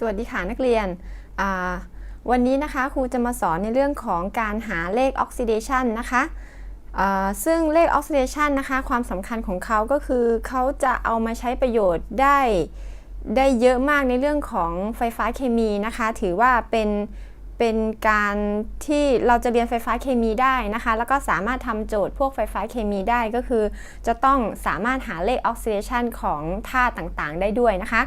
สวัสดีค่ะนักเรียน วันนี้นะคะครูจะมาสอนในเรื่องของการหาเลขออกซิเดชันนะคะซึ่งเลขออกซิเดชันนะคะ ความสำคัญของเขาก็คือเขาจะเอามาใช้ประโยชน์ได้ได้เยอะมากในเรื่องของไฟฟ้าเคมีนะคะ ถือว่าเป็น เป็นการที่เราจะเรียนไฟฟ้าเคมีได้นะคะ แล้วก็สามารถทำโจทย์พวกไฟฟ้าเคมีได้ก็คือ จะต้องสามารถหาเลขออกซิเดชันของธาตุต่างๆ ได้ด้วยนะคะ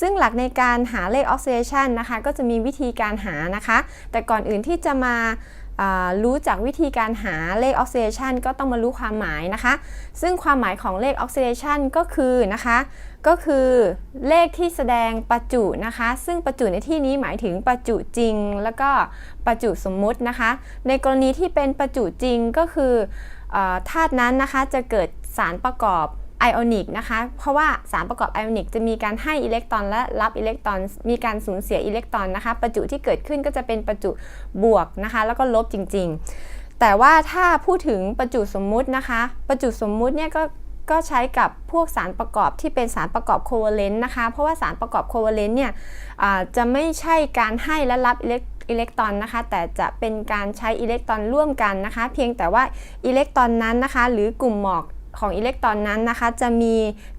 ซึ่งหลักในการหาเลขออกซิเดชันนะคะ ก็จะมีวิธีการหานะคะ แต่ก่อนอื่นที่จะมา รู้จากวิธีการหาเลขออกซิเดชันก็ต้องมารู้ความหมายนะคะ ซึ่งความหมายของเลขออกซิเดชันก็คือนะคะ ก็คือเลขที่แสดงประจุนะคะ ซึ่งประจุในที่นี้หมายถึงประจุจริง แล้วก็ประจุสมมุตินะคะ ในกรณีที่เป็นประจุจริงก็คือเออธาตุนั้นนะคะจะเกิดสารประกอบ ไอออนิกนะคะ เพราะว่าสารประกอบไอออนิกจะมีการให้อิเล็กตรอนและรับอิเล็กตรอน มีการสูญเสียอิเล็กตรอนนะคะ ประจุที่เกิดขึ้นก็จะเป็นประจุบวกนะคะ แล้วก็ลบจริง ๆ แต่ว่าถ้าพูดถึงประจุสมมุตินะคะ ประจุสมมุติเนี่ยก็ก็ใช้กับพวกสารประกอบที่เป็นสารประกอบโคเวเลนต์นะคะ เพราะว่าสารประกอบโคเวเลนต์เนี่ยจะไม่ใช่การให้และรับอิเล็กอิเล็กตรอนนะคะ แต่จะเป็นการใช้อิเล็กตรอนร่วมกันนะคะ เพียงแต่ว่าอิเล็กตรอนนั้นนะคะ หรือกลุ่มหมอก ของอิเล็กตรอนนั้นนะคะ จะมี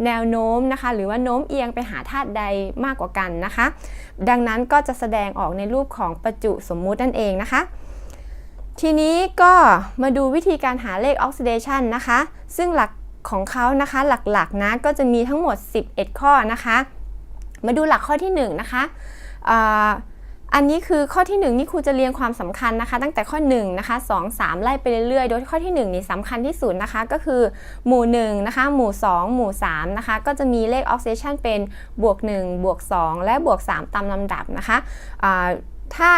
แนวโน้มนะคะ หรือว่าโน้มเอียงไปหาธาตุใดมากกว่ากันนะคะ ดังนั้นก็จะแสดงออกในรูปของประจุสมมุตินั่นเองนะคะ ทีนี้ก็มาดูวิธีการหาเลขออกซิเดชันนะคะ ซึ่งหลักของเขานะคะหลักๆนะก็จะมีทั้งหมด 11 ข้อนะคะ มาดูหลักข้อที่ 1 นะคะ อันนี้คือข้อที่ 1 นี่ครูจะเรียงความสำคัญนะคะ ตั้งแต่ข้อ1นะคะ2 3 ไล่ไปเรื่อยๆ โดยข้อที่ 1 นี่สำคัญที่สุดนะคะ ก็คือหมู่1นะคะหมู่ 2 หมู่3นะคะก็จะมีเลขออกซิเดชันเป็นบวก1บวก2และบวก 3 ตามลำดับนะคะถ้า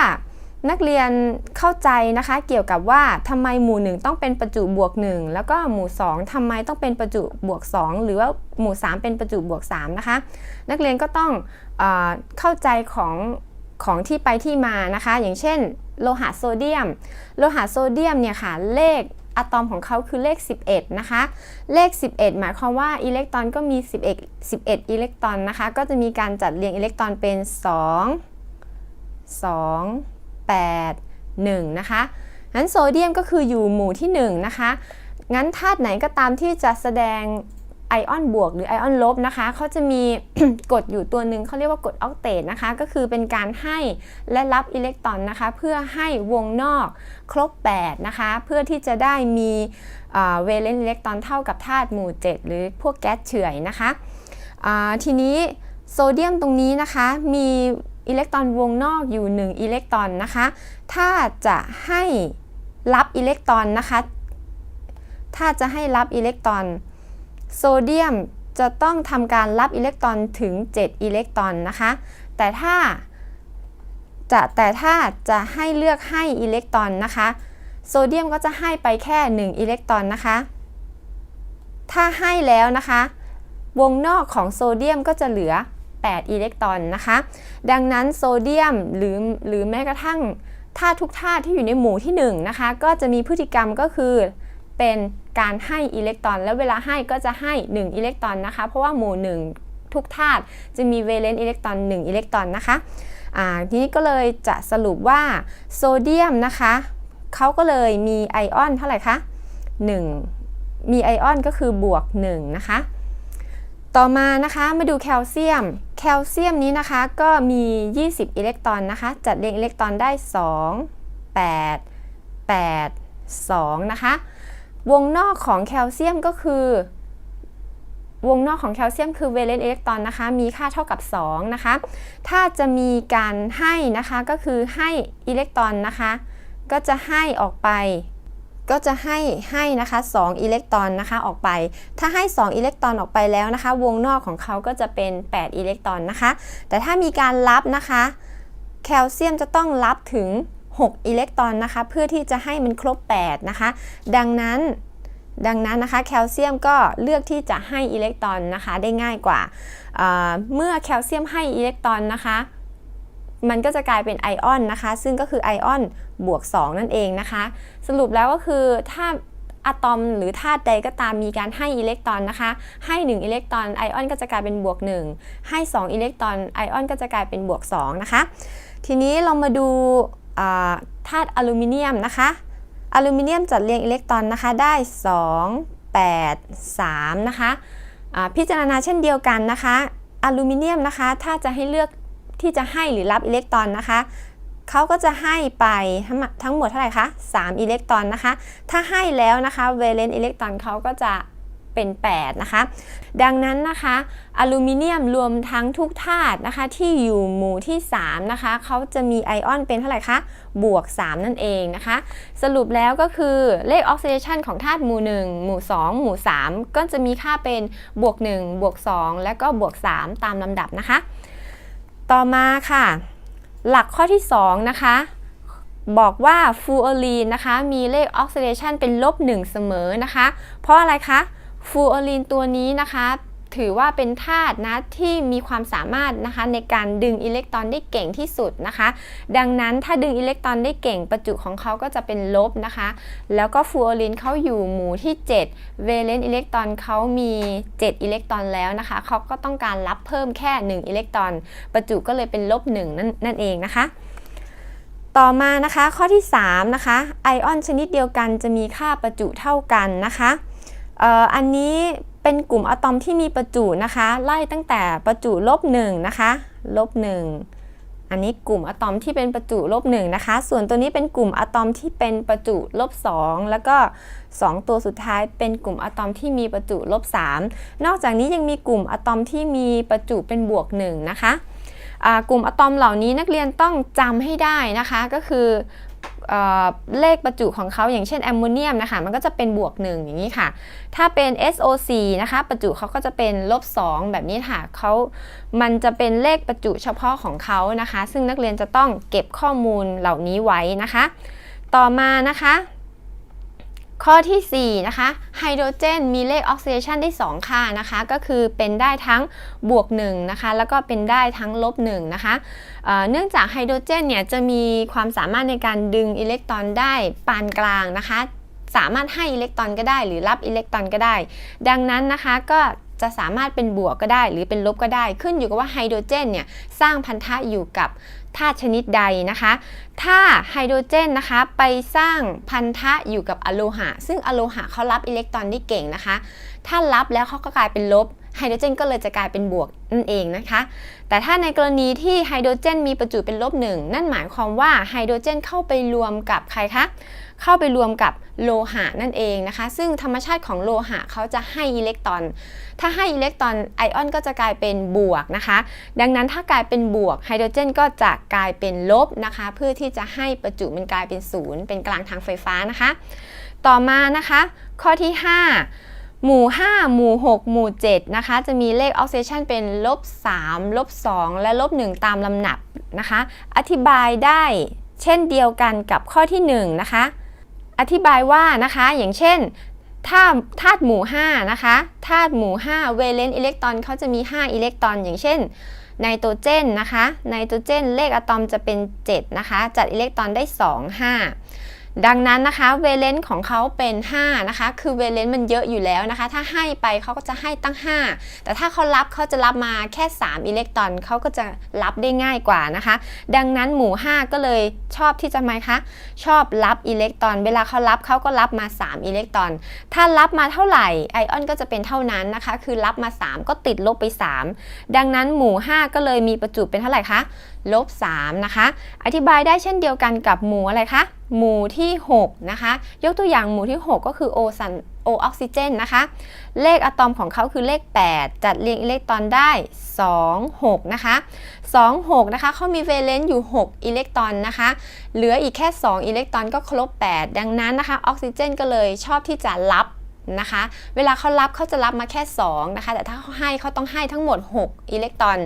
นักเรียนเข้าใจนะคะ เกี่ยวกับว่าทำไมหมู่ 1 ต้องเป็นประจุบวก 1 แล้วก็หมู่ 2ทำไมต้องเป็นประจุบวก 2 หรือว่าหมู่ 3 เป็นประจุบวก3นะคะนักเรียนก็ต้องเอเข้าใจของ ของที่ไปที่มานะคะ อย่างเช่น โลหะโซเดียม โลหะโซเดียมเนี่ยค่ะเลขอะตอมของเขาคือเลข 11 นะคะ เลข 11 หมายความว่าอิเล็กตรอนก็มี 11 11 อิเล็กตรอนนะคะ ก็จะมีการจัดเรียงอิเล็กตรอนเป็น 2 2 8 1 นะคะงั้นโซเดียมก็คืออยู่หมู่ที่ 1 นะคะ งั้นธาตุไหนก็ตามที่จะแสดง ไอออนบวกหรือไอออนลบนะคะเขาจะมีกฎอยู่ตัวหนึ่งเขาเรียกว่ากฎออกเตตนะคะ ก็คือเป็นการให้และรับอิเล็กตรอนนะคะ เพื่อให้วงนอกครบ 8 นะคะ เพื่อที่จะได้มีเวเลนอิเล็กตรอนเท่ากับธาตุหมู่ 7 หรือพวกแก๊สเฉื่อยนะคะทีนี้โซเดียมตรงนี้นะคะมีอิเล็กตรอนวงนอกอยู่ 1 อิเล็กตรอนนะคะ ถ้าจะให้รับอิเล็กตรอนนะคะ ถ้าจะให้รับอิเล็กตรอน โซเดียมจะต้องทำการรับอิเล็กตรอนถึง 7 อิเล็กตรอนนะคะ แต่ถ้าจะแต่ถ้าจะให้เลือกให้อิเล็กตรอนนะคะ โซเดียมก็จะให้ไปแค่ 1 อิเล็กตรอนนะคะ ถ้าให้แล้วนะคะ วงนอกของโซเดียมก็จะเหลือ 8 อิเล็กตรอนนะคะ ดังนั้นโซเดียมหรือหรือแม้กระทั่งธาตุทุกธาตุที่อยู่ในหมู่ที่1นะคะ ก็จะมีพฤติกรรมก็คือเป็น การให้อิเล็กตรอน แล้วเวลาให้ก็จะให้ 1 อิเล็กตรอนนะคะ เพราะว่าหมู่ 1 ทุกธาตุจะมีเวเลนต์อิเล็กตรอน 1 อิเล็กตรอนนะคะทีนี้ก็เลยจะสรุปว่าโซเดียมนะคะเขาก็เลยมีไอออนเท่าไหร่คะ 1 มีไอออนก็คือบวก 1 นะคะ ต่อมานะคะมาดูแคลเซียม แคลเซียมนี้นะคะก็มี 20 อิเล็กตรอนนะคะ จัดเรียงอิเล็กตรอนได้ 2 8 8 2 นะคะ วงนอกของแคลเซียมก็คือ วงนอกของแคลเซียมคือเวเลนต์อิเล็กตรอนนะคะ มีค่าเท่ากับ 2 นะคะ ถ้าจะมีการให้นะคะก็คือให้อิเล็กตรอนนะคะ ก็จะให้ออกไปก็จะให้ให้นะคะ2อิเล็กตรอนนะคะออกไป ถ้าให้ 2 อิเล็กตรอนออกไปแล้วนะคะ วงนอกของเขาก็จะเป็น 8 อิเล็กตรอนนะคะ แต่ถ้ามีการรับนะคะ แคลเซียมจะต้องรับถึง 6 อิเล็กตรอนนะคะ เพื่อที่จะให้มันครบ 8 นะคะ ดังนั้น ดังนั้นนะคะแคลเซียมก็เลือกที่จะให้อิเล็กตรอนนะคะได้ง่ายกว่าเมื่อแคลเซียมให้อิเล็กตรอนนะคะมันก็จะกลายเป็นไอออนนะคะ ซึ่งก็คือไอออนบวก 2 นั่นเองนะคะ สรุปแล้วก็คือถ้าอะตอมหรือธาตุใดก็ตามมีการให้อิเล็กตรอนนะคะ ให้ 1 อิเล็กตรอนไอออนก็จะกลายเป็นบวก 1 ให้ 2 อิเล็กตรอนไอออนก็จะกลายเป็นบวก 2 นะคะ ทีนี้เรามาดูธาตุอลูมิเนียมนะคะ อลูมิเนียมจัดเรียงอิเล็กตรอนนะคะได้ 2 8 3 นะคะะพิจารณาเช่นเดียวกันนะคะอลูมิเนียมนะคะ ถ้าจะให้เลือกที่จะให้หรือรับอิเล็กตรอนนะคะเขาก็จะให้ไปทั้งหมดทั้งหมดเท่าไหร่คะ 3 อิเล็กตรอนนะคะ ถ้าให้แล้วนะคะ เวเลนอิเล็กตรอนเขาก็จะ เป็น 8 นะคะ ดังนั้นนะคะอลูมิเนียมรวมทั้งทุกธาตุนะคะ ที่อยู่หมู่ที่ 3 นะคะเขาจะมีไอออนเป็นเท่าไหร่คะ บวก 3 นั่นเองนะคะ สรุปแล้วก็คือเลขออกซิเดชันของธาตุหมู่ 1 หมู่ 2 หมู่ 3 ก็จะมีค่าเป็นบวก 1 บวก 2 และก็บวก 3 ตามลำดับนะคะ ต่อมาค่ะ หลักข้อที่ 2 นะคะบอกว่าฟูออรีนนะคะ มีเลขออกซิเดชันเป็นลบ1เสมอนะคะ เพราะอะไรคะ ฟูออรีนตัวนี้นะคะถือว่าเป็นธาตุนะที่มีความสามารถนะคะในการดึงอิเล็กตรอนได้เก่งที่สุดนะคะ ดังนั้นถ้าดึงอิเล็กตรอนได้เก่งประจุของเขาก็จะเป็นลบนะคะ แล้วก็ฟูออรีนเขาอยู่หมู่ที่ 7 เวเลนต์อิเล็กตรอนเขามี 7 อิเล็กตรอนแล้วนะคะเขาก็ต้องการรับเพิ่มแค่ 1 อิเล็กตรอน ประจุก็เลยเป็นลบ1นั่นนั่นเองนะคะ ต่อมานะคะข้อที่3นะคะไอออนชนิดเดียวกันจะมีค่าประจุเท่ากันนะคะ อันนี้เป็นกลุ่มอะตอมที่มีประจุนะคะ ไล่ตั้งแต่ประจุลบ1นะคะลบ1อันนี้กลุ่มอะตอมที่เป็นประจุลบ1นะคะ ส่วนตัวนี้เป็นกลุ่มอะตอมที่เป็นประจุลบ2แล้วก็ 2 ตัวสุดท้ายเป็นกลุ่มอะตอมที่มีประจุลบ3นอกจากนี้ยังมีกลุ่มอะตอมที่มีประจุเป็นบวก1นะคะกลุ่มอะตอมเหล่านี้นักเรียนต้องจำให้ได้นะคะ ก็คือ เเลขประจุของเขาอย่างเช่นแอมโมเนียมนะคะ มันก็จะเป็นบวก 1 อย่างนี้ค่ะ ถ้าเป็น SO4 นะคะ ประจุเขาก็จะเป็นลบ 2 แบบนี้ค่ะเขามันจะเป็นเลขประจุเฉพาะของเขานะคะ ซึ่งนักเรียนจะต้องเก็บข้อมูลเหล่านี้ไว้นะคะ ต่อมานะคะ ข้อทีสี่ 4 นะคะ ไฮโดรเจนมีเลขออกซิเดชันได้2ค่านะคะ ก็คือเป็นได้ทั้งบวก1นะคะ แล้วก็เป็นได้ทั้งลบ1นะคะเเนื่องจากไฮโดรเจนเนี่ยจะมีความสามารถในการดึงอิเล็กตรอนได้ปานกลางนะคะ สามารถให้อิเล็กตรอนก็ได้ หรือรับอิเล็กตรอนก็ได้ ดังนั้นนะคะก็จะสามารถเป็นบวกก็ได้ หรือเป็นลบก็ได้ ขึ้นอยู่กับว่าไฮโดรเจนเนี่ยสร้างพันธะอยู่กับ ธาตุชนิดใดนะคะ ถ้าไฮโดรเจนนะคะไปสร้างพันธะอยู่กับอะโลหะ ซึ่งอะโลหะเขารับอิเล็กตรอนได้เก่งนะคะ ถ้ารับแล้วเขาก็กลายเป็นลบ ไฮโดรเจนก็เลยจะกลายเป็นบวกนั่นเองนะคะ แต่ถ้าในกรณีที่ไฮโดรเจนมีประจุเป็นลบหนึ่งนั่นหมายความว่าไฮโดรเจนเข้าไปรวมกับใครคะ เข้าไปรวมกับโลหะนั่นเองนะคะ ซึ่งธรรมชาติของโลหะเขาจะให้อิเล็กตรอน ถ้าให้อิเล็กตรอนไอออนก็จะกลายเป็นบวกนะคะ ดังนั้นถ้ากลายเป็นบวกไฮโดรเจนก็จะกลายเป็นลบนะคะ เพื่อที่จะให้ประจุมันกลายเป็นศูนย์เป็นกลางทางไฟฟ้านะคะ ต่อมานะคะ ข้อที่ 5 หมู่ 5 หมู่ 6 หมู่ 7 นะคะ จะมีเลขออกซิเดชันเป็นลบ 3 ลบ 2 และลบ 1 ตามลำดับนะคะ อธิบายได้เช่นเดียวกันกับข้อที่ 1 นะคะ อธิบายว่านะคะ อย่างเช่นถ้าธาตุหมู่ 5 นะคะ ธาตุหมู่ 5 เวเลนต์อิเล็กตรอนเขาจะมี 5 อิเล็กตรอน อย่างเช่นไนโตรเจนนะคะ ไนโตรเจนเลขอะตอมจะเป็น 7 นะคะ จัดอิเล็กตรอนได้ 2 5 ดังนั้นนะคะเวเลนต์ของเขาเป็น 5 นะคะ คือเวเลนต์มันเยอะอยู่แล้วนะคะ ถ้าให้ไปเขาก็จะให้ตั้ง 5 แต่ถ้าเขารับเขาจะรับมาแค่ 3 อิเล็กตรอนเขาก็จะรับได้ง่ายกว่านะคะ ดังนั้นหมู่ 5 ก็เลยชอบที่จะไหมคะ ชอบรับอิเล็กตรอน เวลาเขารับเขาก็รับมา 3 อิเล็กตรอน ถ้ารับมาเท่าไหร่ไอออนก็จะเป็นเท่านั้นนะคะ คือรับมา 3 ก็ติดลบไป 3 ดังนั้นหมู่ 5 ก็เลยมีประจุเป็นเท่าไหร่คะลบ3นะคะ อธิบายได้เช่นเดียวกันกับหมู่อะไรคะ หมู่ที่6นะคะ ยกตัวอย่างหมู่ที่ 6 ก็คือโอซันโอออกซิเจนนะคะ เลขอะตอมของเขาคือเลข 8 จัดเรียงอิเล็กตรอนได้ 2 6 นะคะ 2 6 นะคะเขามีเวเลนซ์อยู่ 6 อิเล็กตรอนนะคะ เหลืออีกแค่ 2 อิเล็กตรอนก็ครบ 8 ดังนั้นนะคะออกซิเจนก็เลยชอบที่จะรับ นะคะ เวลาเขารับเขาจะรับมาแค่ 2 นะคะ แต่ถ้าเขาให้เขาต้องให้ทั้งหมด 6 อิเล็กตรอน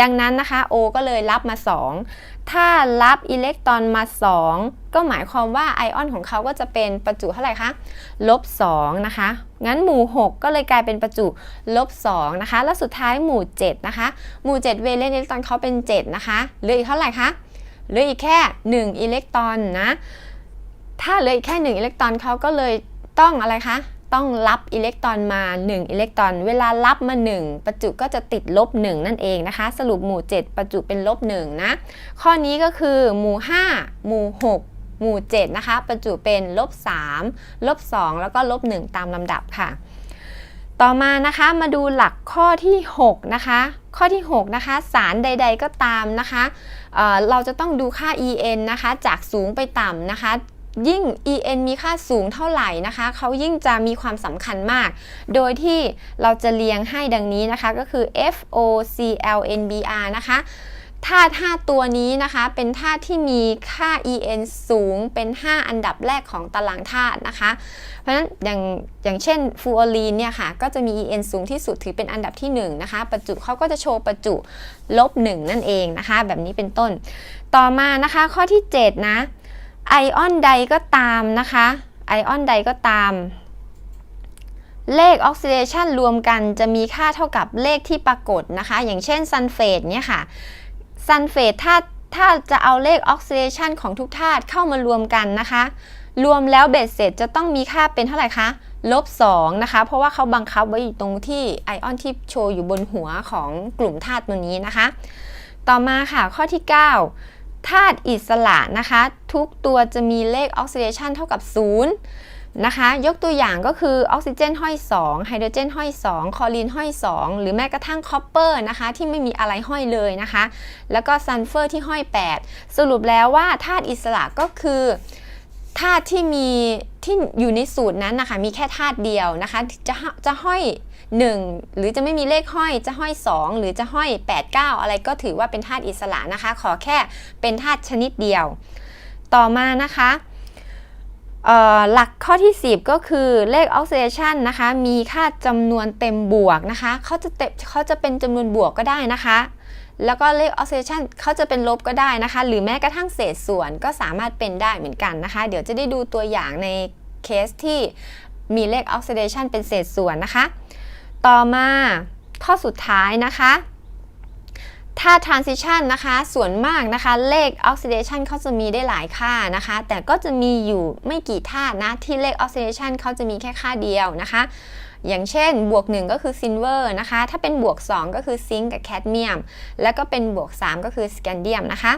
ดังนั้นนะคะ O ก็เลยรับมา 2 ถ้ารับอิเล็กตรอนมา 2 ก็หมายความว่าไอออนของเขาก็จะเป็นประจุเท่าไหร่คะลบ2นะคะ งั้นหมู่ 6 ก็เลยกลายเป็นประจุลบ2นะคะ แล้วสุดท้ายหมู่ 7 นะคะ หมู่ 7 เวเลนต์อิเล็กตรอนเขาเป็น 7 นะคะเหลืออีกเท่าไหร่คะเหลืออีกแค่ 1 อิเล็กตรอนนะถ้าเหลืออีกแค่ 1 อิเล็กตรอนเขาก็เลยต้องอะไรคะ ต้องรับอิเล็กตรอนมา 1 อิเล็กตรอน เวลารับมา 1 ประจุก็จะติดลบ 1 นั่นเองนะคะ สรุปหมู่ 7 ประจุเป็นลบ1นะ ข้อนี้ก็คือหมู่ 5 หมู่ 6 หมู่ 7 นะคะ ประจุเป็นลบ3ลบ2แล้วก็ลบ1ตามลำดับค่ะ ต่อมานะคะมาดูหลักข้อที่ 6 นะคะ ข้อที่ 6 นะคะ สารใด ๆ ก็ตามนะคะเเราจะต้องดูค่า En นะคะ จากสูงไปต่ำนะคะ ยิ่ง En มีค่าสูงเท่าไหร่นะคะเขายิ่งจะมีความสำคัญมาก โดยที่เราจะเรียงให้ดังนี้นะคะ ก็คือ FOClNBr นะคะธาตุ5ตัวนี้นะคะ เป็นธาตุที่มีค่า En สูงเป็น 5 อันดับแรกของตารางธาตุนะคะ เพราะฉะนั้นอย่างอย่างเช่นฟูออรีนเนี่ยค่ะ ก็จะมี En สูงที่สุดถือเป็นอันดับที่ 1 นะคะ ประจุเขาก็จะโชว์ประจุลบ 1 นั่นเองนะคะ แบบนี้เป็นต้น ต่อมานะคะข้อที่ 7 นะ ไอออนใดก็ตามนะคะ ไอออนใดก็ตาม เลขออกซิเดชันรวมกันจะมีค่าเท่ากับเลขที่ปรากฏนะคะ อย่างเช่นซัลเฟตเนี่ยค่ะซัลเฟตถ้าถ้าจะเอาเลขออกซิเดชันของทุกธาตุเข้ามารวมกันนะคะ รวมแล้วเบ็ดเสร็จจะต้องมีค่าเป็นเท่าไหร่คะลบ2นะคะ เพราะว่าเขาบังคับไว้อยู่ตรงที่ไอออนที่โชว์อยู่บนหัวของกลุ่มธาตุตัวนี้นะคะ ต่อมาค่ะข้อที่ 9 ธาตุอิสระนะคะ ทุกตัวจะมีเลขออกซิเดชันเท่ากับ 0 นะคะ ยกตัวอย่างก็คือออกซิเจนห้อย2ไฮโดรเจนห้อย2คลอรีนห้อย 2 หรือแม้กระทั่งคอปเปอร์นะคะที่ไม่มีอะไรห้อยเลยนะคะ แล้วก็ซัลเฟอร์ที่ห้อย 8 สรุปแล้วว่าธาตุอิสระก็คือธาตุที่มีที่อยู่ในสูตรนั้นนะคะมีแค่ธาตุเดียวนะคะจะจะห้อย 1 หรือจะไม่มีเลขห้อยจะห้อย 2 หรือจะห้อย 8 9 อะไรก็ถือว่าเป็นธาตุอิสระนะคะ ขอแค่เป็นธาตุชนิดเดียว ต่อมานะคะหลักข้อที่ 10 ก็คือเลขออกซิเดชันนะคะ มีค่าจำนวนเต็มบวกนะคะเขาจะเต็มเขาจะเป็นจำนวนบวกก็ได้นะคะ แล้วก็เลขออกซิเดชันเขาจะเป็นลบก็ได้นะคะ หรือแม้กระทั่งเศษส่วนก็สามารถเป็นได้เหมือนกันนะคะ เดี๋ยวจะได้ดูตัวอย่างในเคสที่มีเลขออกซิเดชันเป็นเศษส่วนนะคะ ต่อมาข้อสุดท้ายนะคะถ้า transition นะคะ ส่วนมากนะคะ เลข oxidation เขาจะมีได้หลายค่านะคะ แต่ก็จะมีอยู่ไม่กี่ธาตุนะ ที่เลข oxidation เขาจะมีแค่ค่าเดียวนะคะ อย่างเช่น บวก 1 ก็คือซิลเวอร์นะคะ ถ้าเป็นบวก 2 ก็คือซิงค์กับแคดเมียม แล้วก็เป็นบวก 3 ก็คือสแกนเดียมนะคะ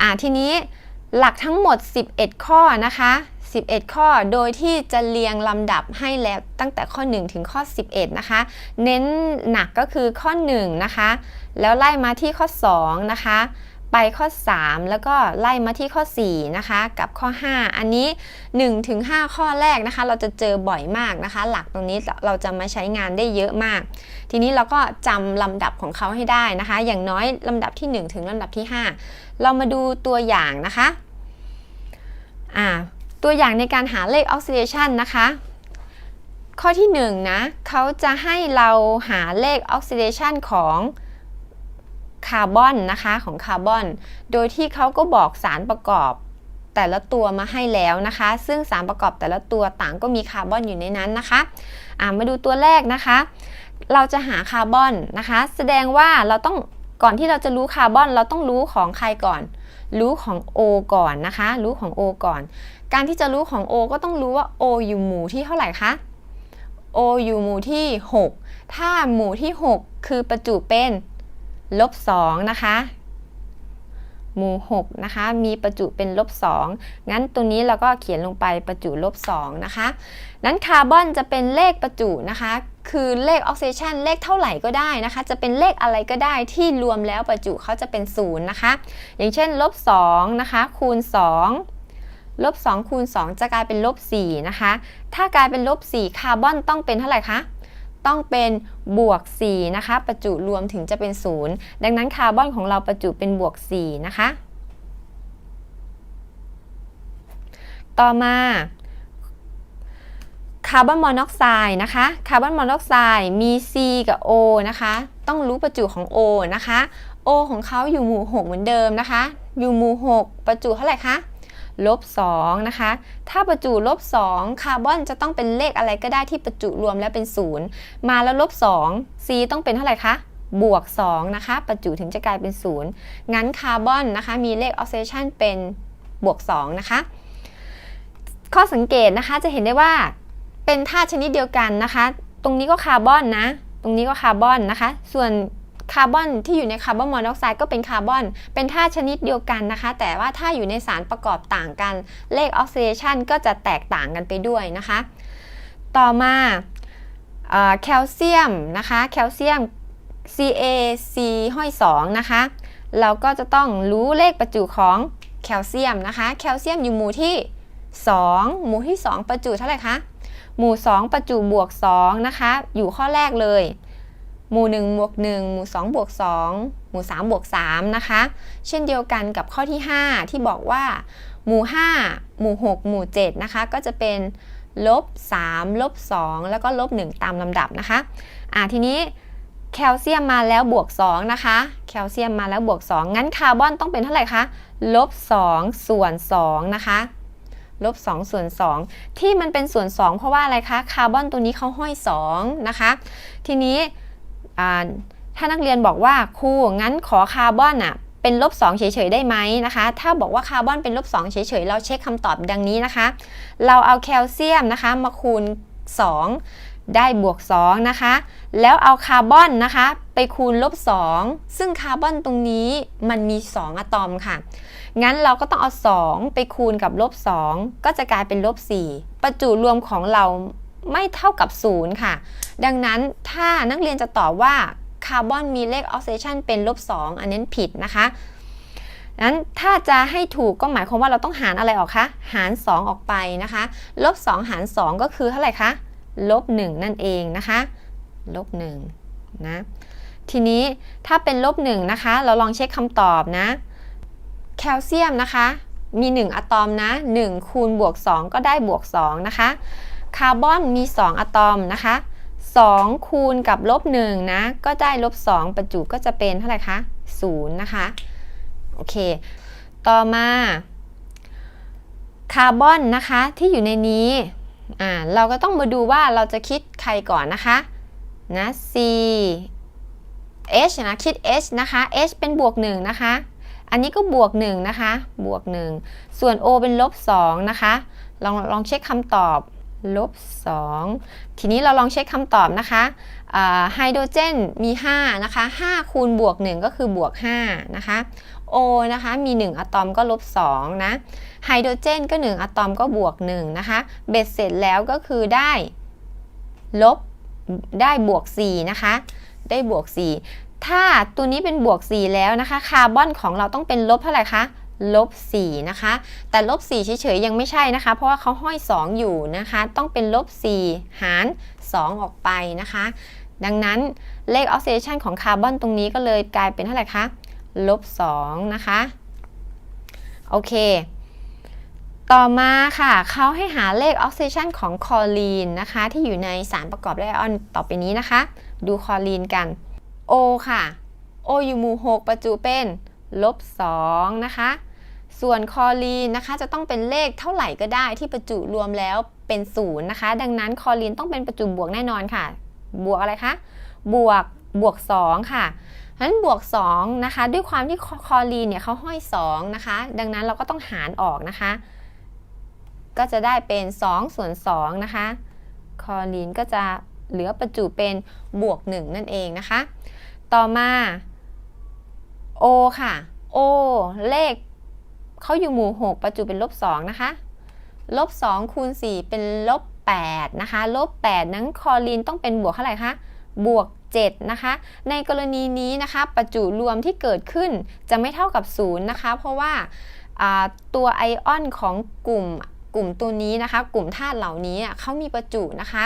อ่า ทีนี้หลักทั้งหมด 11 ข้อนะคะ 11 ข้อ โดยที่จะเรียงลำดับให้แล้วตั้งแต่ข้อ 1 ถึงข้อ 11 นะคะ เน้นหนักก็คือข้อ 1 นะคะ แล้วไล่มาที่ข้อ 2 นะคะ ไปข้อ 3 แล้วก็ไล่มาที่ข้อ 4 นะคะ กับข้อ 5 อันนี้ 1 ถึง 5 ข้อแรกนะคะ เราจะเจอบ่อยมากนะคะ หลักตรงนี้เราจะมาใช้งานได้เยอะมาก ทีนี้เราก็จำลำดับของเขาให้ได้นะคะ อย่างน้อยลำดับที่ 1 ถึงลำดับที่ 5 เรามาดูตัวอย่างนะคะอ่า ตัวอย่างในการหาเลขออกซิเดชันนะคะ ข้อที่1นะเขาจะให้เราหาเลขออกซิเดชันของคาร์บอนนะคะของคาร์บอน โดยที่เขาก็บอกสารประกอบแต่ละตัวมาให้แล้วนะคะ ซึ่งสารประกอบแต่ละตัวต่างก็มีคาร์บอนอยู่ในนั้นนะคะะมาดูตัวแรกนะคะ เราจะหาคาร์บอนนะคะ แสดงว่าเราต้องก่อนที่เราจะรู้คาร์บอน เราต้องรู้ของใครก่อน รู้ของ O ก่อนนะคะ รู้ของ O ก่อนการที่จะรู้ของ O ก็ต้องรู้ว่า O อยู่หมู่ที่เท่าไหร่คะ O อยู่หมู่ที่ 6 ถ้าหมู่ที่ 6 คือประจุเป็นลบ2นะคะ หมู่ 6 นะคะ มีประจุเป็นลบ2งั้นตรงนี้เราก็เขียนลงไปประจุลบ2นะคะ นั้นคาร์บอนจะเป็นเลขประจุนะคะ คือเลขออกซิเดชันเลขเท่าไหร่ก็ได้นะคะ จะเป็นเลขอะไรก็ได้ที่รวมแล้วประจุเขาจะเป็น0นะคะ อย่างเช่นลบ2นะคะ คูณ 2 ลบ2คูณ2จะกลายเป็นลบ4นะคะ ถ้ากลายเป็นลบ4คาร์บอนต้องเป็นเท่าไหร่คะ ต้องเป็นบวก4นะคะ ประจุรวมถึงจะเป็น 0 ดังนั้นคาร์บอนของเราประจุเป็นบวก4นะคะ ต่อมาคาร์บอนมอนอกไซด์นะคะ คาร์บอนมอนอกไซด์มี C กับ O นะคะ ต้องรู้ประจุของ O นะคะ O ของเขาอยู่หมู่ 6 เหมือนเดิมนะคะ อยู่หมู่ 6 ประจุเท่าไหร่คะ ลบ2นะคะ ถ้าประจุลบ2คาร์บอนจะต้องเป็นเลขอะไรก็ได้ที่ประจุรวมแล้วเป็น 0 มาแล้วลบ2 C ต้องเป็นเท่าไหร่คะ บวก 2 นะคะ ประจุถึงจะกลายเป็น 0 งั้นคาร์บอนนะคะมีเลขออกซิเดชันเป็นบวก 2 นะคะ ข้อสังเกตนะคะจะเห็นได้ว่าเป็นธาตุชนิดเดียวกันนะคะ ตรงนี้ก็คาร์บอนนะ ตรงนี้ก็คาร์บอนนะคะ ส่วน คาร์บอนที่อยู่ในคาร์บอนมอนอกไซด์ก็เป็นคาร์บอน เป็นธาตุชนิดเดียวกันนะคะ แต่ว่าถ้าอยู่ในสารประกอบต่างกัน เลขออกซิเดชันก็จะแตกต่างกันไปด้วยนะคะ ต่อมาแคลเซียมนะคะ แคลเซียม CaC ห้อย2นะคะ เราก็จะต้องรู้เลขประจุของแคลเซียมนะคะ แคลเซียมอยู่หมู่ที่ 2 หมู่ที่ 2 ประจุเท่าไหร่คะ หมู่ 2 ประจุบวก2นะคะ อยู่ข้อแรกเลย หมู่1บวก1หมู่2บวก2หมู่3บวก3นะคะ เช่นเดียวกันกับข้อที่ 5 ที่บอกว่า หมู่ 5 หมู่ 6 หมู่ 7 นะคะ ก็จะเป็นลบ3ลบ2แล้วก็ลบ1ตามลำดับนะคะ อ่าทีนี้แคลเซียมมาแล้วบวก 2 นะคะ แคลเซียมมาแล้วบวก 2 งั้นคาร์บอนต้องเป็นเท่าไหร่คะ ลบ 2 ส่วน 2 นะคะ ลบ 2 ส่วน 2 ที่มันเป็นส่วน 2 เพราะว่าอะไรคะ คาร์บอนตัวนี้เขาห้อย 2 นะคะ ทีนี้ ถ้านักเรียนบอกว่าครูงั้นขอคาร์บอนอะเป็นลบ2เฉยๆได้ไหมนะคะ ถ้าบอกว่าคาร์บอนเป็นลบ2เฉยๆเราเช็คคำตอบดังนี้นะคะ เราเอาแคลเซียมนะคะมาคูณ 2 ได้บวก2นะคะ แล้วเอาคาร์บอนนะคะ ไปคูณลบ2ซึ่งคาร์บอนตรงนี้มันมี 2 อะตอมค่ะ งั้นเราก็ต้องเอา 2 ไปคูณกับลบ2ก็จะกลายเป็นลบ4ประจุรวมของเรา ไม่เท่ากับ0ค่ะ ดังนั้นถ้านักเรียนจะตอบว่าคาร์บอนมีเลขออกซิเดชันเป็นลบ2อันนี้ผิดนะคะนั้นถ้าจะให้ถูกก็หมายความว่าเราต้องหารอะไรออกคะ หาร 2 ออกไปนะคะ ลบ 2 หาร 2 ก็คือเท่าไหร่คะ ลบ 1 นั่นเองนะคะ ลบ1นะ ทีนี้ถ้าเป็นลบ1นะคะ เราลองเช็คคำตอบนะ แคลเซียมนะคะ มี 1 อะตอมนะ 1 คูณบวก 2 ก็ได้บวก 2 นะคะ คาร์บอนมี 2 อะตอมนะคะ 2 คูณกับลบ1นะ ก็ได้ลบ 2 ประจุก็จะเป็นเท่าไหร่คะ0นะคะ โอเค ต่อมาคาร์บอนนะคะที่อยู่ในนี้อ่าเราก็ต้องมาดูว่าเราจะคิดใครก่อนนะคะนะ C H นะคิด H นะคะ H เป็นบวก1นะคะ อันนี้ก็บวก1นะคะ บวก 1 ส่วน O เป็นลบ2นะคะ ลองลองเช็คคำตอบ ลบ2ทีนี้เราลองเช็คคำตอบนะคะไฮโดรเจนมี 5 นะคะ 5 คูณบวก 1 ก็คือบวก 5 นะคะ O นะคะ มี 1 อะตอมก็ลบ 2 นะ ไฮโดรเจนก็ 1 อะตอมก็บวก 1 นะคะ เบ็ดเสร็จแล้วก็คือได้ลบได้บวก 4 นะคะ ได้บวก 4 ถ้าตัวนี้เป็นบวก 4 แล้วนะคะ คาร์บอนของเราต้องเป็นลบเท่าไหร่คะ ลบ4นะคะ แต่ลบ4เฉยๆยังไม่ใช่นะคะ เพราะว่าเขาห้อย 2 อยู่นะคะ ต้องเป็นลบ4หาร 2 ออกไปนะคะ ดังนั้นเลขออกซิเดชันของคาร์บอนตรงนี้ก็เลยกลายเป็นเท่าไหร่คะลบ2นะคะ โอเค ต่อมาค่ะ เขาให้หาเลขออกซิเดชันของคลอรีนนะคะ ที่อยู่ในสารประกอบไอออนต่อไปนี้นะคะ ดูคลอรีนกัน O ค่ะ O อยู่หมู่6ประจุเป็นลบ2นะคะ ส่วนคลอรีนนะคะจะต้องเป็นเลขเท่าไหร่ก็ได้ที่ประจุรวมแล้วเป็น0นย์นะคะ ดังนั้นคลอรีนต้องเป็นประจุบวกแน่นอนค่ะ บวกอะไรคะ บวกบวก 2 ค่ะฉะนั้นบวก2นะคะ ด้วยความที่คลอรีนเนี่ยเขาห้อย2นะคะ ดังนั้นเราก็ต้องหารออกนะคะ ก็จะได้เป็น 2 ส่วน2นะคะคลอรีนก็จะเหลือประจุเป็นบวก 1 นั่นเองนะคะ ต่อมา O ค่ะ O เลข เขาอยู่หมู่ 6 ประจุเป็นลบ2นะคะ ลบ2คูณ4เป็นลบ8นะคะ ลบ8นั้นคอรีนต้องเป็นบวกเท่าไหร่คะ บวก7นะคะ ในกรณีนี้นะคะ ประจุรวมที่เกิดขึ้นจะไม่เท่ากับ0นะคะ เพราะว่าตัวไอออนของกลุ่มกลุ่มตัวนี้นะคะ กลุ่มธาตุเหล่านี้เขามีประจุนะคะ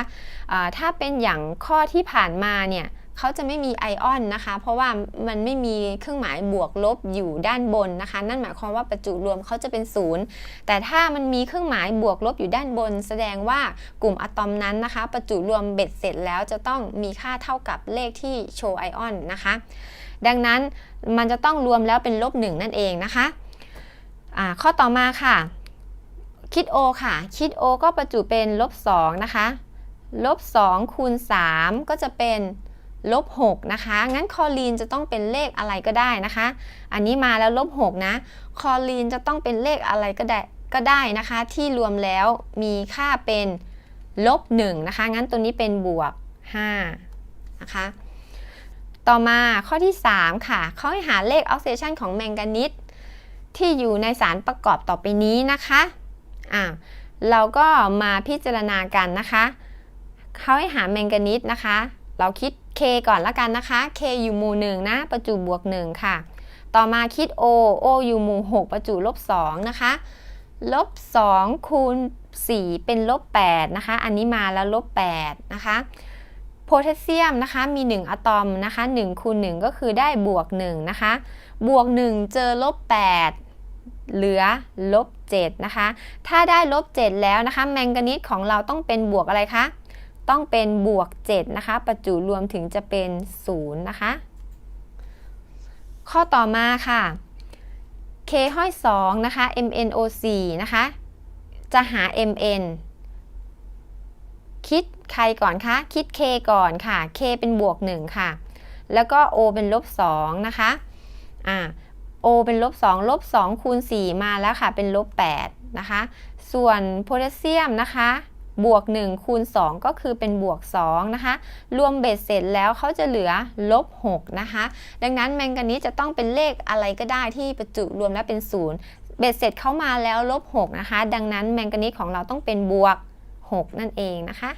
ถ้าเป็นอย่างข้อที่ผ่านมาเนี่ย เขาจะไม่มีไอออนนะคะ เพราะว่ามันไม่มีเครื่องหมายบวกลบอยู่ด้านบนนะคะ นั่นหมายความว่าประจุรวมเขาจะเป็นศูนย์แต่ถ้ามันมีเครื่องหมายบวกลบอยู่ด้านบน แสดงว่ากลุ่มอะตอมนั้นนะคะ ประจุรวมเบ็ดเสร็จแล้วจะต้องมีค่าเท่ากับเลขที่โชว์ไอออนนะคะ ดังนั้นมันจะต้องรวมแล้วเป็นลบหนึ่งนั่นเองนะคะข้อต่อมาค่ะ คิด O ค่ะ คิด O ก็ประจุเป็นลบ2นะคะ ลบ2คูณ3ก็จะเป็น ลบ6นะคะ งั้นคอลีนจะต้องเป็นเลขอะไรก็ได้นะคะ อันนี้มาแล้วลบ6นะ คอลีนจะต้องเป็นเลขอะไรก็ได้ก็ได้นะคะ ที่รวมแล้วมีค่าเป็นลบ1นะคะ งั้นตัวนี้เป็นบวก5นะคะ ต่อมาข้อที่ 3 ค่ะ เขาให้หาเลขออกซิเดชันของแมงกานีสที่อยู่ในสารประกอบต่อไปนี้นะคะอ่าเราก็มาพิจารณากันนะคะ เขาให้หาแมงกานีสนะคะ เราคิด K ก่อนละกันนะคะ K อยู่หมู่1นะ ประจุบวก 1 ค่ะ ต่อมาคิด O O อยู่หมู่ 6 ประจุลบ2นะคะ ลบ2คูณ4เป็นลบ8นะคะ อันนี้มาแล้วลบ8นะคะ โพแทสเซียมนะคะมี 1 อะตอมนะคะ1คูณ1ก็คือได้บวก1นะคะ บวก 1 เจอลบ8เหลือลบ7นะคะ ถ้าได้ลบ7แล้วนะคะ แมงกานีสของเราต้องเป็นบวกอะไรคะ ต้องเป็นบวก 7 นะคะ ประจุรวมถึงจะเป็น0นะคะ ข้อต่อมาค่ะ K ห้อย2นะคะ MnO4 นะคะ จะหา Mn คิดใครก่อนคะ คิด K ก่อนค่ะ K เป็นบวก 1 ค่ะ แล้วก็ O เป็นลบ 2 นะคะ อ่า O เป็นลบ 2 ลบ 2 คูณ 4 มาแล้วค่ะ เป็นลบ 8 นะคะ ส่วนโพแทสเซียมนะคะ บวก 1 คูณ 2 ก็คือเป็นบวก 2 นะคะ รวมเบ็ดเสร็จแล้วเขาจะเหลือลบ 6 นะคะ ดังนั้นแมงกานีสจะต้องเป็นเลขอะไรก็ได้ที่ประจุรวมแล้วเป็น 0 เบ็ดเสร็จเข้ามาแล้วลบ 6 นะคะ ดังนั้นแมงกานีสของเราต้องเป็นบวก 6 นั่นเองนะคะ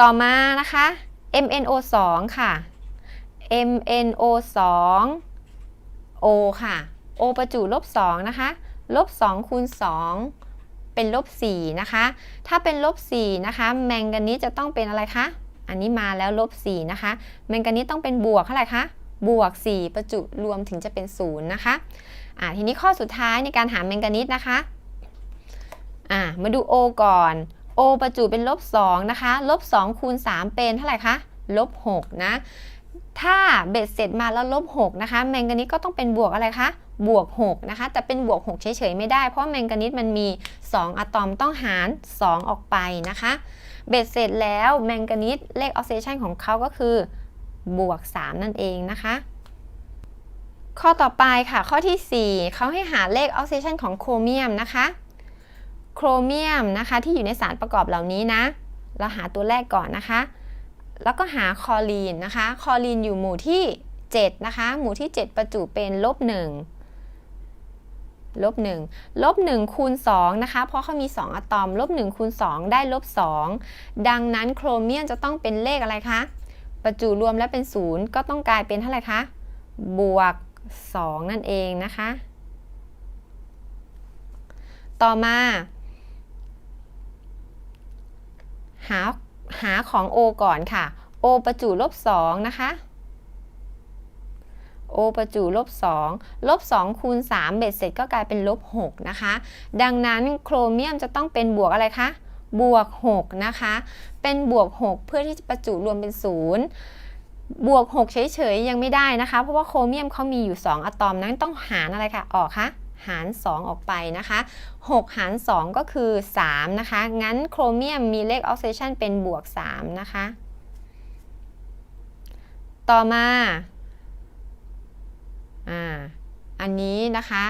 ต่อมานะคะ MnO2 ค่ะ MnO2 O ค่ะ O ประจุลบ2นะคะ ลบ2คูณ2 เป็นลบ4นะคะ ถ้าเป็นลบ4นะคะ แมงกานีสจะต้องเป็นอะไรคะ อันนี้มาแล้วลบ4นะคะ แมงกานีสต้องเป็นบวกเท่าไหร่คะ บวก 4 ประจุรวมถึงจะเป็น0นะคะ อ่า ทีนี้ข้อสุดท้ายในการหาแมงกานีสนะคะ อ่า มาดู O ก่อน O ประจุเป็นลบ2นะคะ ลบ2คูณ3เป็นเท่าไหร่คะ ลบ6นะ ถ้าเบ็ดเสร็จมาแล้วลบ6นะคะ แมงกานีสก็ต้องเป็นบวกอะไรคะ บวก6นะคะ แต่เป็นบวก6เฉยๆไม่ได้ เพราะแมงกานีสมันมี 2 อะตอมต้องหาร 2 ออกไปนะคะ เบ็ดเสร็จแล้วแมงกานีสเลขออกซิเดชันของเขาก็คือบวก 3 นั่นเองนะคะ ข้อต่อไปค่ะ ข้อที่ 4 เขาให้หาเลขออกซิเดชันของโครเมียมนะคะ โครเมียมนะคะที่อยู่ในสารประกอบเหล่านี้นะ เราหาตัวแรกก่อนนะคะ แล้วก็หาคอลีนนะคะ คอลีนอยู่หมู่ที่ 7 นะคะ หมู่ที่ 7 ประจุเป็นลบ1ลบ1ลบ1คูณ2นะคะ เพราะเขามี 2 อะตอมลบ1คูณ2ได้ลบ 2 ดังนั้นโครเมียมจะต้องเป็นเลขอะไรคะ ประจุรวมแล้วเป็น 0 ก็ต้องกลายเป็นเท่าไหร่คะ บวก 2 นั่นเองนะคะ ต่อมา หา หาของ O ก่อนค่ะ O ประจุลบ2นะคะ O ประจุลบ2ลบ2คูณ3เบ็ดเสร็จก็กลายเป็นลบ6นะคะ ดังนั้นโครเมียมจะต้องเป็นบวกอะไรคะ บวก 6 นะคะ เป็นบวก 6 เพื่อที่จะประจุรวมเป็น 0บวก 6 เฉยๆ ยังไม่ได้นะคะ เพราะว่าโครเมียมเขามีอยู่ 2 อะตอมนั้นต้องหารอะไรคะ ออกคะ หาร 2 ออกไปนะคะ 6 หาร 2 ก็คือ 3 นะคะ งั้นโครเมียมมีเลขออกซิเดชันเป็นบวก 3 นะคะ ต่อมาอ่าอันนี้นะคะ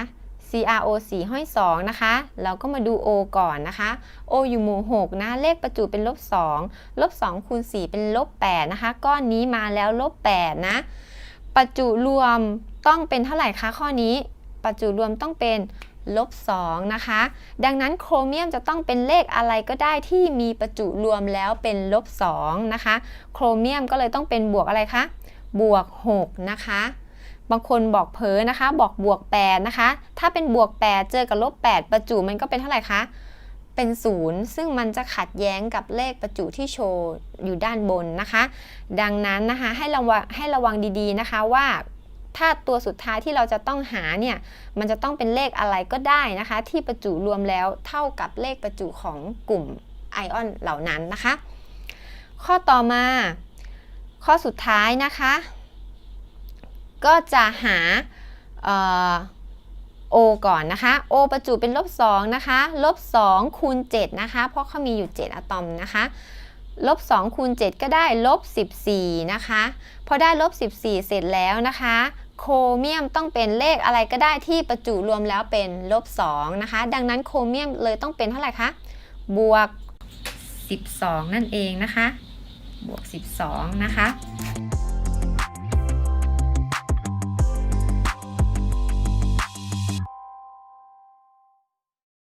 CrO4 ห้อย2นะคะ เราก็มาดู O ก่อนนะคะ O อยู่หมู่ 6 นะ เลขประจุเป็นลบ2ลบ2คูณ4เป็นลบ8นะคะ ก้อนนี้มาแล้วลบ8นะ ประจุรวมต้องเป็นเท่าไหร่คะข้อนี้ ประจุรวมต้องเป็นลบ2นะคะ ดังนั้นโครเมียมจะต้องเป็นเลขอะไรก็ได้ที่มีประจุรวมแล้วเป็นลบ2นะคะ โครเมียมก็เลยต้องเป็นบวกอะไรคะ บวก 6 นะคะ บางคนบอกเพ้อนะคะ บอกบวก 8 นะคะ ถ้าเป็นบวก 8 เจอกับลบ 8 ประจุมันก็เป็นเท่าไหร่คะ เป็น 0 ซึ่งมันจะขัดแย้งกับเลขประจุที่โชว์อยู่ด้านบนนะคะ ดังนั้นนะคะให้ระวังให้ระวังดีๆนะคะว่า ถ้าตัวสุดท้ายที่เราจะต้องหาเนี่ยมันจะต้องเป็นเลขอะไรก็ได้นะคะ ที่ประจุรวมแล้วเท่ากับเลขประจุของกลุ่มไอออนเหล่านั้นนะคะ ข้อต่อมาข้อสุดท้ายนะคะ ก็จะหาเอ่อ O ก่อนนะคะ O ประจุเป็นลบ2นะคะลบ2คูณ7นะคะ เพราะเขามีอยู่ 7 อะตอมนะคะลบ2คูณ7ก็ได้ลบ14นะคะ พอได้ลบ14 เสร็จแล้วนะคะ โครเมียมต้องเป็นเลขอะไรก็ได้ที่ประจุรวมแล้วเป็นลบ2นะคะ ดังนั้นโครเมียมเลยต้องเป็นเท่าไหร่คะบวก 12 นั่นเองนะคะ บวก 12 นะคะ